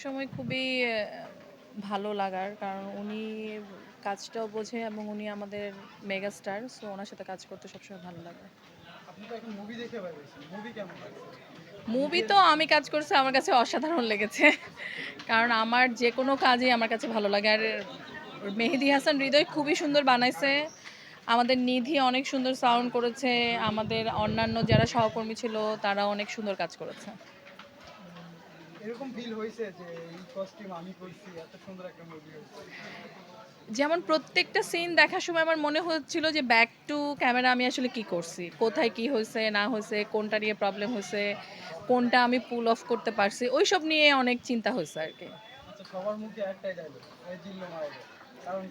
সবসময় খুবই ভালো লাগার। কারণ উনি কাজটাও বোঝে এবং উনি আমাদের মেগাস্টার সো ওনার সাথে কাজ করতে সবসময় ভালো লাগে। মুভি তো আমি কাজ করছি আমার কাছে অসাধারণ লেগেছে। কারণ আমার যে কোনো কাজই আমার কাছে ভালো লাগে। আর মেহেদি হাসান হৃদয় খুবই সুন্দর বানাইছে। আমাদের নিধি অনেক সুন্দর সাউন্ড করেছে। আমাদের অন্যান্য যারা সহকর্মী ছিল তারা অনেক সুন্দর কাজ করেছে। এরকম ফিল হয়েছে যে এই কস্টিউম আমি করছি এত সুন্দর একটা মুভি হয়েছে। যেমন প্রত্যেকটা সিন দেখার সময় আমার মনে হচ্ছিল যে ব্যাক টু ক্যামেরা আমি আসলে কি করছি? কোথায় কি হয়েছে না হয়েছে কোনটা নিয়ে প্রবলেম হয়েছে কোনটা আমি পুল অফ করতে পারছি? ওইসব নিয়ে অনেক চিন্তা হয়েছে আর কি। আচ্ছা সবার মুখে একটাই ডায়লগ এই জিল্লো মারাবো কারণ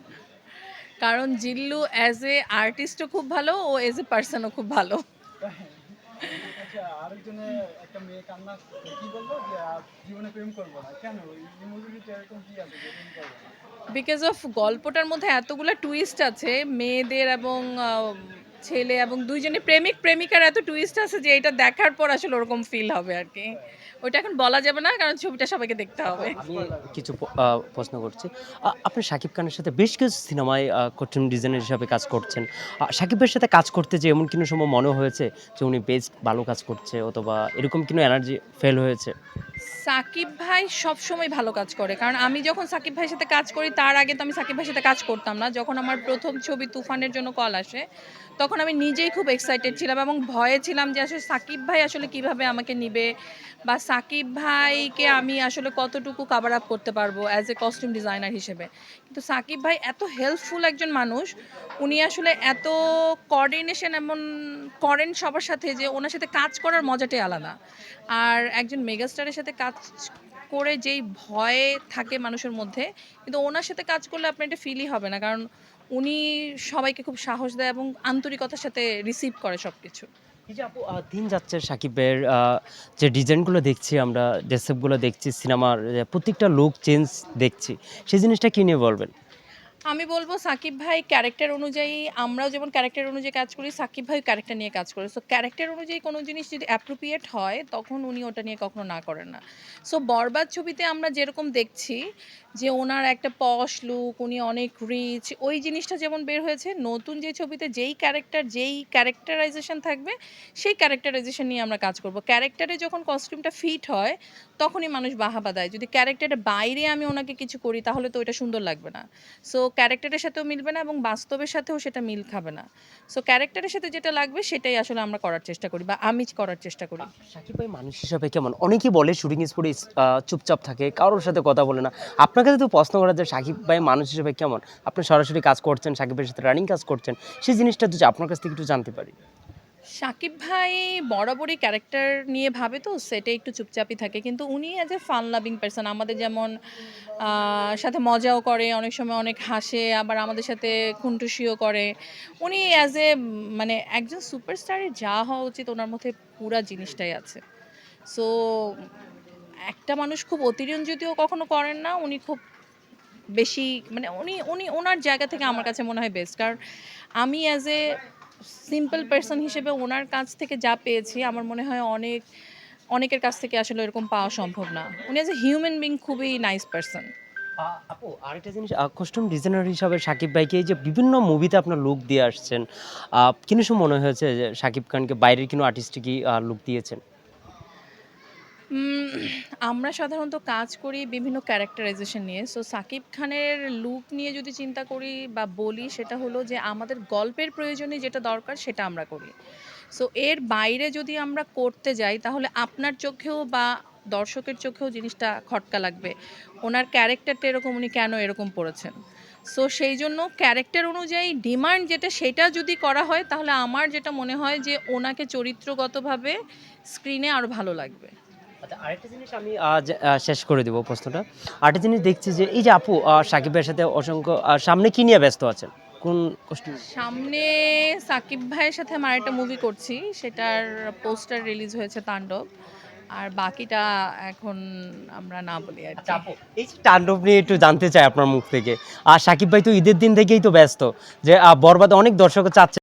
কারণ জিল্লু অ্যাজ এ আর্টিস্টও খুব ভালো ও এজ এ পার্সনও খুব ভালো। আচ্ছা আরেকজনে একটা মেয়ে কান্না কি বলব? যে জীবনে প্রেম করব না। কেন? এই মুভিতে এরকম কি আছে যে প্রেম করব না? বিকজ অফ গল্পটার মধ্যে এতগুলো টুইস্ট আছে মেয়েদের এবং ছেলে এবং দুইজনে প্রেমিক প্রেমিকার এত টুইস্ট আছে যে এটা দেখার পর আসলে ওরকম ফিল হবে আর কি। ওইটা এখন বলা যাবে না, কারণ ছবিটা সবাইকে দেখতে হবে। কিছু প্রশ্ন করছি। আপনি শাকিব খানের সাথে বেশ কিছু সিনেমায় কঠিন ডিজাইনার হিসাবে কাজ করছেন। সাকিবের সাথে কাজ করতে যে এমন কোনো সময় মনে হয়েছে যে উনি বেশ ভালো কাজ করছে, অথবা এরকম কোনো এনার্জি ফেল হয়েছে? সাকিব ভাই সবসময় ভালো কাজ করে। কারণ আমি যখন সাকিব ভাইয়ের সাথে কাজ করি, তার আগে তো আমি সাকিব ভাইয়ের সাথে কাজ করতাম না। যখন আমার প্রথম ছবি তুফানের জন্য কল আসে, তখন আমি নিজেই খুব এক্সাইটেড ছিলাম এবং ভয়ে ছিলাম যে আসলে সাকিব ভাই আসলে কীভাবে আমাকে নিবে বা সাকিব ভাইকে আমি আসলে কতটুকু কাভার আপ করতে পারব অ্যাজ এ কস্টিউম ডিজাইনার হিসেবে। কিন্তু সাকিব ভাই এত হেল্পফুল একজন মানুষ, উনি আসলে এত কোঅর্ডিনেশন এমন করেন সবার সাথে যে ওনার সাথে কাজ করার মজাটাই আলাদা। আর একজন মেগাস্টারের সাথে কাজ করে যেই ভয় থাকে মানুষের মধ্যে, কিন্তু ওনার সাথে কাজ করলে আপনার এটা ফিলই হবে না। কারণ উনি সবাইকে খুব সাহস দেয় এবং আন্তরিকতার সাথে রিসিভ করে সব কিছু আপু দিন যাচ্ছে সাকিবের যে ডিজাইনগুলো দেখছি আমরা ড্রেসআপগুলো দেখছি, সিনেমার প্রত্যেকটা লুক চেঞ্জ দেখছি, সেই জিনিসটা কী নিয়ে বলবেন? আমি বলব সাকিব ভাই ক্যারেক্টার অনুযায়ী আমরাও যেমন ক্যারেক্টার অনুযায়ী কাজ করি, সাকিব ভাই ক্যারেক্টার নিয়ে কাজ করে। সো ক্যারেক্টার অনুযায়ী কোনো জিনিস যদি অ্যাপ্রোপ্রিয়েট হয়, তখন উনি ওটা নিয়ে কখনো না করেন না। সো বরবাদ ছবিতে আমরা যেরকম দেখছি, যে ওনার একটা পশ লুক উনি অনেক রিচ ওই জিনিসটা যেমন বের হয়েছে, নতুন যে ছবিতে যেই ক্যারেক্টার যেই ক্যারেক্টারাইজেশন থাকবে, সেই ক্যারেক্টারাইজেশন নিয়ে আমরা কাজ করব। ক্যারেক্টারে যখন কস্টিউমটা ফিট হয় তখনই মানুষ বাহাবা দেয়, যদি ক্যারেক্টারের বাইরে আমি ওনাকে কিছু করি, তাহলে তো ওইটা সুন্দর লাগবে না। সো ক্যারেক্টারের সাথেও মিলবে না এবং বাস্তবের সাথেও সেটা মিল খাবে না। সো ক্যারেক্টারের সাথে যেটা লাগবে, সেটাই আসলে আমরা করার চেষ্টা করি বা আমি করার চেষ্টা করি। সাকিব ভাই মানুষ হিসাবে কেমন? অনেকেই বলে শুটিং স্পটে চুপচাপ থাকে, কারোর সাথে কথা বলে না। আপনার কাছে তো প্রশ্ন করা যে সাকিব ভাই মানুষ হিসাবে কেমন? আপনি সরাসরি কাজ করছেন, সাকিবের সাথে রানিং কাজ করছেন, সেই জিনিসটা যদি আপনার কাছ থেকে একটু জানতে পারি। সাকিব ভাই বরাবরই ক্যারেক্টার নিয়ে ভাবে তো সেটা একটু চুপচাপই থাকে। কিন্তু উনি as a fun loving person আমাদের যেমন সাথে মজাও করে, অনেক সময় অনেক হাসে, আবার আমাদের সাথে খুনটুসিও করে। উনি অ্যাজ এ মানে একজন সুপারস্টারের যা হওয়া উচিত, ওনার মধ্যে পুরা জিনিসটাই আছে। সো একটা মানুষ খুব অতিরঞ্জিতও কখনো করেন না, উনি খুব বেশি মানে উনি উনি ওনার জায়গা থেকে আমার কাছে মনে হয় বেস্ট কারণ আমি অ্যাজ এ সিম্পল পার্সন হিসেবে ওনার কাছ থেকে যা পেয়েছি আমার মনে হয় অনেক অনেকের কাছ থেকে আসলে এরকম পাওয়া সম্ভব না। উনি এজ এ হিউম্যান বিং খুবই নাইস পার্সন আপু আরেকটা জিনিস কস্টিউম ডিজাইনার হিসাবে সাকিব ভাইকে এই যে বিভিন্ন মুভিতে আপনার লুক দিয়ে আসছেন আহ, কিনো মনে হয়েছে যে সাকিব খানকে বাইরের কোনো আর্টিস্টকে লুক দিয়েছেন? আমরা সাধারণত কাজ করি বিভিন্ন ক্যারেক্টারাইজেশন নিয়ে। সো সাকিব খানের লুক নিয়ে যদি চিন্তা করি বা বলি, সেটা হলো যে আমাদের গল্পের প্রয়োজনে যেটা দরকার, সেটা আমরা করি। সো এর বাইরে যদি আমরা করতে যাই, তাহলে আপনার চোখেও বা দর্শকের চোখেও জিনিসটা খটকা লাগবে। ওনার ক্যারেক্টারটা এরকম, উনি কেন এরকম পড়েছেন? সো সেই জন্য ক্যারেক্টার অনুযায়ী ডিমান্ড যেটা, সেটা যদি করা হয়, তাহলে আমার যেটা মনে হয় যে ওনাকে চরিত্রগতভাবে স্ক্রিনে আরও ভালো লাগবে। আচ্ছা আরেকটা জিনিস আমি আজ শেষ করে দেবো প্রশ্নটা। আরেকটা জিনিস দেখছি যে এই যে আপু আহ, সাকিব ভাইয়ের সাথে অসংখ্য সামনে কি নিয়ে ব্যস্ত আছেন? কোন সামনে সাকিব ভাইয়ের সাথে আমার একটা মুভি করছি সেটার পোস্টার রিলিজ হয়েছে তাণ্ডব আর বাকিটা এখন আমরা না বলি আর। আচ্ছা এই যে তাণ্ডব নিয়ে একটু জানতে চাই আপনার মুখ থেকে। আর সাকিব ভাই তো ঈদের দিন থেকেই তো ব্যস্ত যে বরবাদে অনেক দর্শক চাচ্ছে।